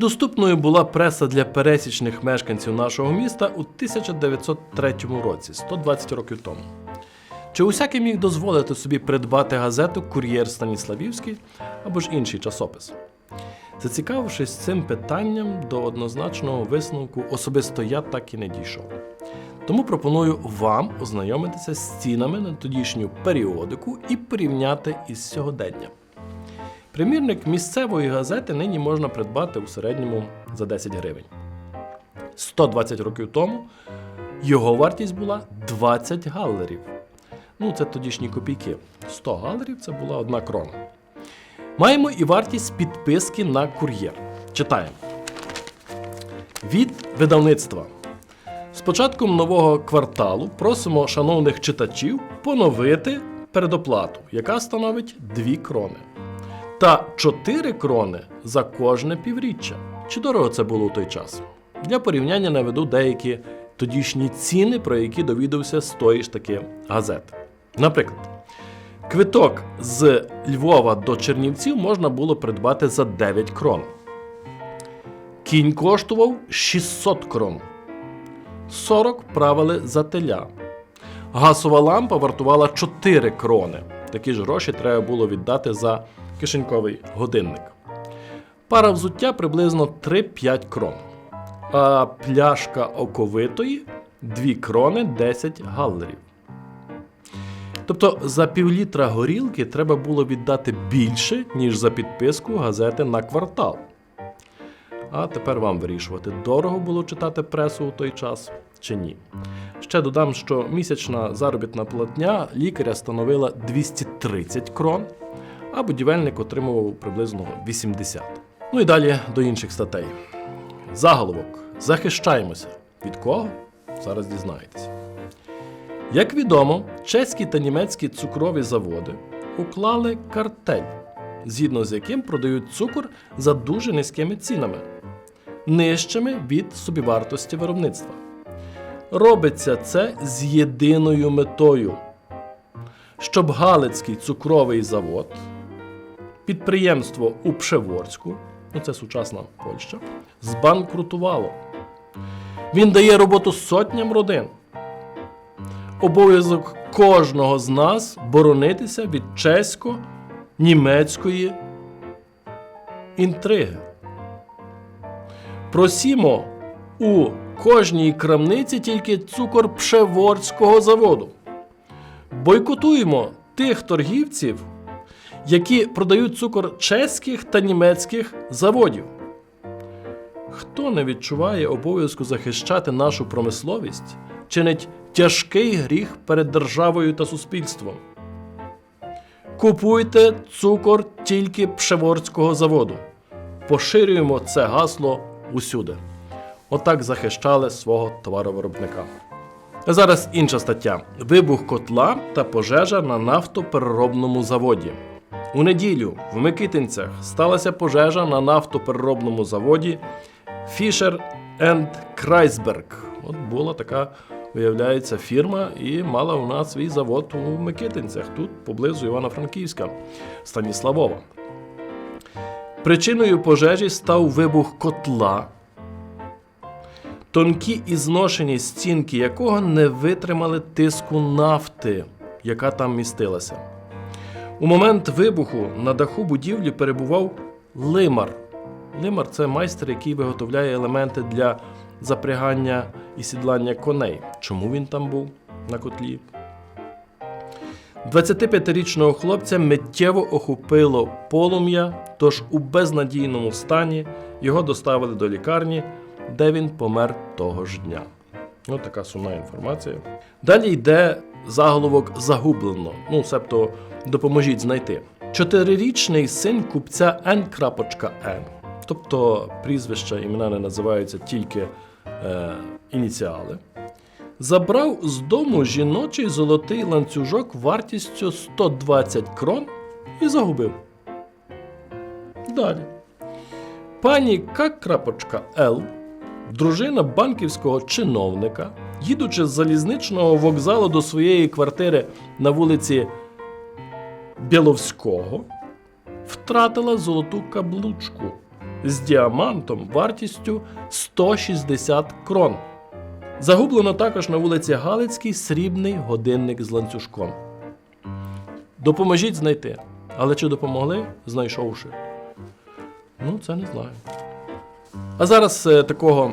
Доступною була преса для пересічних мешканців нашого міста у 1903 році, 120 років тому? Чи усякий міг дозволити собі придбати газету Кур'єр Станіславівський або ж інший часопис? Зацікавившись цим питанням, до однозначного висновку особисто я так і не дійшов. Тому пропоную вам ознайомитися з цінами на тодішню періодику і порівняти із сьогоденням. Примірник місцевої газети нині можна придбати у середньому за 10 гривень. 120 років тому його вартість була 20 галерів. Ну, це тодішні копійки. 100 галерів це була одна крона. Маємо і вартість підписки на кур'єр. Читаємо. Від видавництва. З початком нового кварталу просимо шановних читачів поновити передоплату, яка становить 2 крони. Та 4 крони за кожне півріччя. Чи дорого це було у той час? Для порівняння наведу деякі тодішні ціни, про які довідався з тої ж таки газети. Наприклад, квиток з Львова до Чернівців можна було придбати за 9 крон. Кінь коштував 600 крон. 40 правили за теля. Газова лампа вартувала 4 крони. Такі ж гроші треба було віддати за кишеньковий годинник. Пара взуття приблизно 3-5 крон. А пляшка оковитої 2 крони 10 галлерів. Тобто за півлітра горілки треба було віддати більше, ніж за підписку газети на квартал. А тепер вам вирішувати, дорого було читати пресу у той час чи ні. Ще додам, що місячна заробітна платня лікаря становила 230 крон, а будівельник отримував приблизно 80. Ну і далі до інших статей. Заголовок. Захищаємося. Від кого? Зараз дізнаєтесь. Як відомо, чеські та німецькі цукрові заводи уклали картель, згідно з яким продають цукор за дуже низькими цінами, нижчими від собівартості виробництва. Робиться це з єдиною метою, щоб Галицький цукровий завод, підприємство у Пшеворську, ну це сучасна Польща, збанкрутувало. Він дає роботу сотням родин. Обов'язок кожного з нас боронитися від чесько-німецької інтриги. Просімо у кожній крамниці тільки цукор Пшеворського заводу. Бойкотуємо тих торгівців, які продають цукор чеських та німецьких заводів. Хто не відчуває обов'язку захищати нашу промисловість, чинить тяжкий гріх перед державою та суспільством. Купуйте цукор тільки Пшеворського заводу. Поширюємо це гасло усюди. Отак захищали свого товаровиробника. Зараз інша стаття: вибух котла та пожежа на нафтопереробному заводі. У неділю в Микитинцях сталася пожежа на нафтопереробному заводі Fisher Крайсберг. От була така, виявляється, фірма і мала нас свій завод у Микитинцях, тут поблизу Івано-Франківська, Станіславова. Причиною пожежі став вибух котла, тонкі і зношені стінки якого не витримали тиску нафти, яка там містилася. У момент вибуху на даху будівлі перебував лимар. Лимар це майстер, який виготовляє елементи для запрягання і сідлання коней. Чому він там був на котлі? 25-річного хлопця миттєво охопило полум'я, тож у безнадійному стані його доставили до лікарні, де він помер того ж дня. Ось така сумна інформація. Далі йде заголовок загублено. Ну, себто допоможіть знайти. Чотирирічний син купця Н.Н, тобто прізвища імена не називаються тільки е, ініціали, забрав з дому жіночий золотий ланцюжок вартістю 120 крон і загубив. Далі. Пані К.Л, дружина банківського чиновника, їдучи з залізничного вокзалу до своєї квартири на вулиці Біловського, втратила золоту каблучку. з діамантом вартістю 160 крон. Загублено також на вулиці Галицькій срібний годинник з ланцюжком. Допоможіть знайти. Але чи допомогли, знайшовши? Ну, це не знаю. А зараз е, такого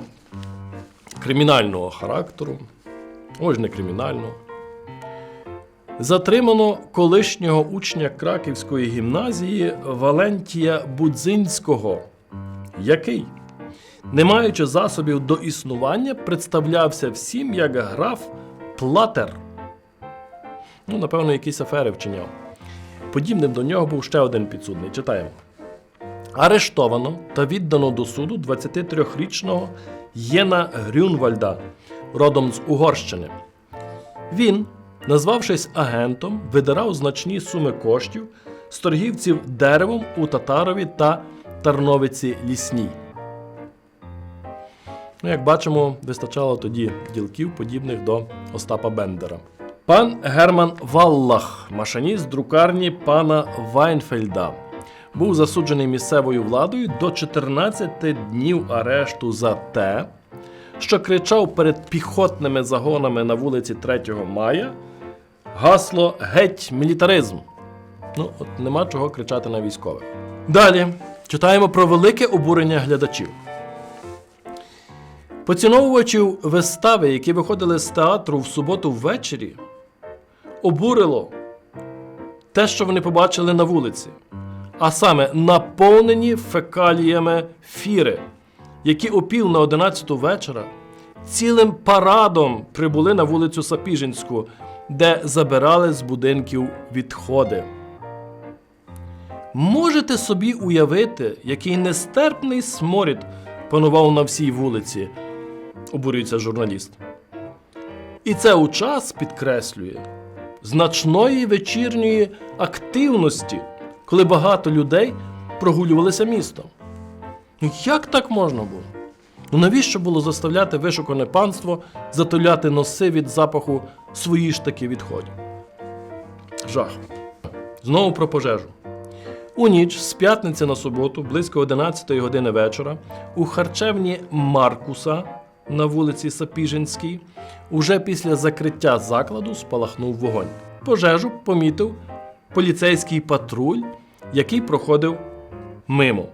кримінального характеру. Ось не кримінального. Затримано колишнього учня Краківської гімназії Валентія Будзинського, який, не маючи засобів до існування, представлявся всім як граф Платер. Ну, напевно, якісь афери вчиняв. Подібним до нього був ще один підсудний. Читаємо. Арештовано та віддано до суду 23-річного Єна Грюнвальда, родом з Угорщини. Він, назвавшись агентом, видирав значні суми коштів з торгівців деревом у Татарові та Тарновиці Лісній. Ну, як бачимо, вистачало тоді ділків, подібних до Остапа Бендера. Пан Герман Валлах, машиніст друкарні пана Вайнфельда, був засуджений місцевою владою до 14 днів арешту за те, що кричав перед піхотними загонами на вулиці 3 Мая гасло Геть мілітаризм. Ну, от нема чого кричати на військових. Далі читаємо про велике обурення глядачів. Поціновувачів вистави, які виходили з театру в суботу ввечері, обурило те, що вони побачили на вулиці, а саме наповнені фекаліями фіри, які о пів на 11 вечора цілим парадом прибули на вулицю Сапіжинську, де забирали з будинків відходи. Можете собі уявити, який нестерпний сморід панував на всій вулиці, обурюється журналіст. І це у час підкреслює значної вечірньої активності, коли багато людей прогулювалися містом. Ну як так можна було? Ну навіщо було заставляти вишукане панство затуляти носи від запаху свої ж таки відходів? Жах. Знову про пожежу. У ніч з п'ятниці на суботу, близько 11 години вечора, у харчевні Маркуса на вулиці Сапіжинській, уже після закриття закладу спалахнув вогонь. Пожежу помітив поліцейський патруль, який проходив мимо.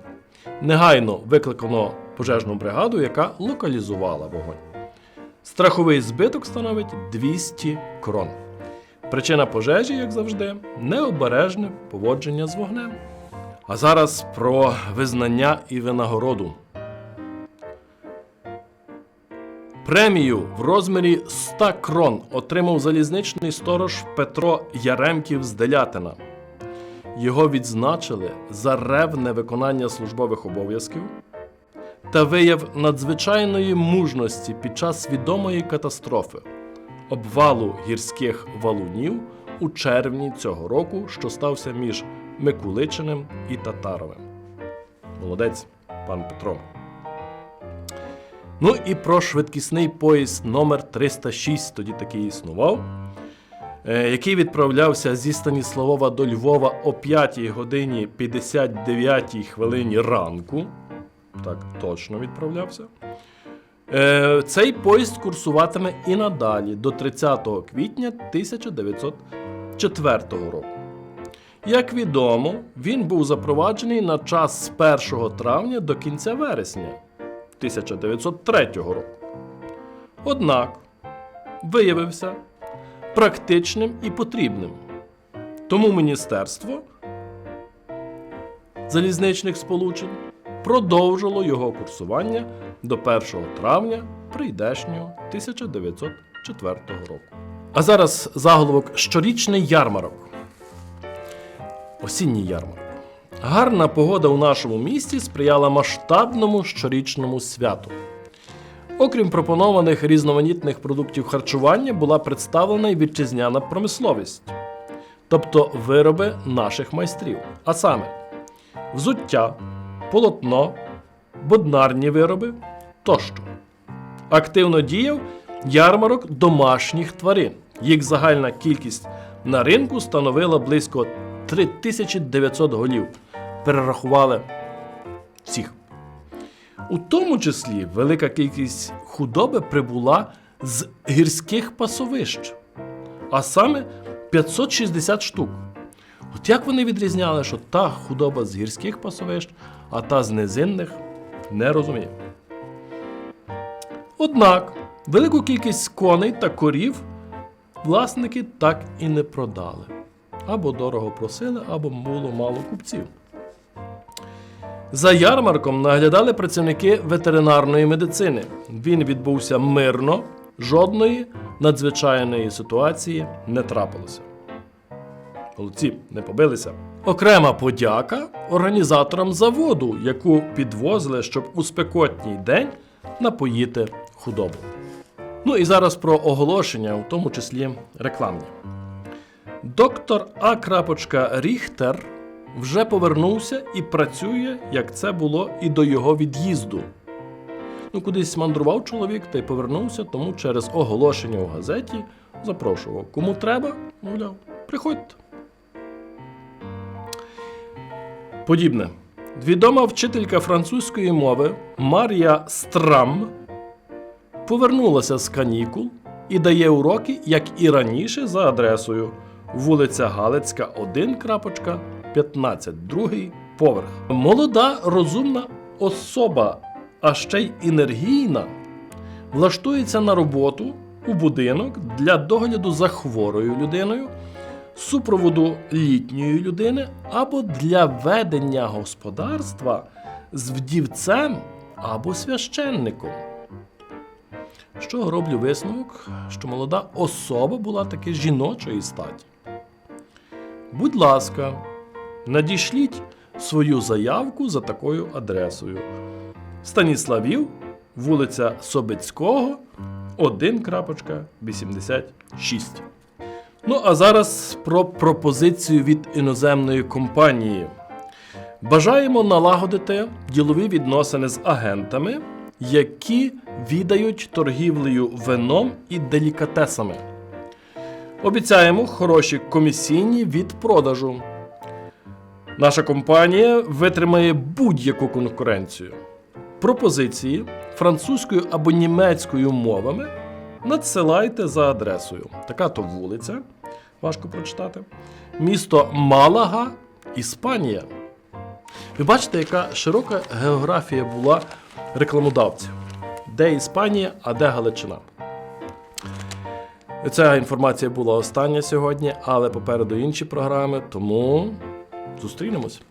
Негайно викликано пожежну бригаду, яка локалізувала вогонь. Страховий збиток становить 200 крон. Причина пожежі, як завжди, необережне поводження з вогнем. А зараз про визнання і винагороду. Премію в розмірі 100 крон отримав залізничний сторож Петро Яремків з Делятина. Його відзначили за ревне виконання службових обов'язків та вияв надзвичайної мужності під час відомої катастрофи обвалу гірських валунів у червні цього року, що стався між Микуличиним і Татаровим. Молодець, пан Петро. Ну і про швидкісний поїзд номер 306 тоді такий існував, е, який відправлявся зі Станіславова до Львова о 5 годині 59 хвилині ранку. Так, точно відправлявся. Е, Цей поїзд курсуватиме і надалі до 30 квітня 1904 року. Як відомо, він був запроваджений на час з 1 травня до кінця вересня 1903 року. Однак виявився практичним і потрібним. Тому міністерство залізничних сполучень продовжило його курсування до 1 травня прийдешнього 1904 року. А зараз заголовок щорічний ярмарок. Осінній ярмарок. Гарна погода у нашому місті сприяла масштабному щорічному святу. Окрім пропонованих різноманітних продуктів харчування, була представлена й вітчизняна промисловість, тобто вироби наших майстрів, а саме взуття, полотно, боднарні вироби тощо. Активно діяв ярмарок домашніх тварин. Їх загальна кількість на ринку становила близько 3900 голів. Перерахували всіх. У тому числі велика кількість худоби прибула з гірських пасовищ, а саме 560 штук. От як вони відрізняли, що та худоба з гірських пасовищ, а та з низинних, не розумію. Однак велику кількість коней та корів власники так і не продали. Або дорого просили, або було мало купців. За ярмарком наглядали працівники ветеринарної медицини. Він відбувся мирно, жодної надзвичайної ситуації не трапилося. Молодці, не побилися. Окрема подяка організаторам заводу, яку підвозили, щоб у спекотній день напоїти худобу. Ну і зараз про оголошення, у тому числі рекламні. Доктор А. Ріхтер вже повернувся і працює, як це було і до його від'їзду. Ну, кудись мандрував чоловік та й повернувся, тому через оголошення у газеті запрошував. Кому треба, мовляв, приходьте. Подібне. Відома вчителька французької мови Марія Страм повернулася з канікул і дає уроки, як і раніше, за адресою вулиця Галицька, 1, 15, другий поверх. Молода, розумна особа, а ще й енергійна, влаштується на роботу у будинок для догляду за хворою людиною, супроводу літньої людини або для ведення господарства з вдівцем або священником. Чого роблю висновок, що молода особа була таки жіночої статі. Будь ласка, надішліть свою заявку за такою адресою. Станіславів, вулиця Собецького, 1.86. Ну, а зараз про пропозицію від іноземної компанії. Бажаємо налагодити ділові відносини з агентами, які відають торгівлею вином і делікатесами. Обіцяємо хороші комісійні від продажу. Наша компанія витримає будь-яку конкуренцію. Пропозиції французькою або німецькою мовами надсилайте за адресою. Така то вулиця, важко прочитати. Місто Малага, Іспанія. Ви бачите, яка широка географія була рекламодавців. Де Іспанія, а де Галичина. Ця інформація була остання сьогодні, але попереду інші програми, тому зустрінемось.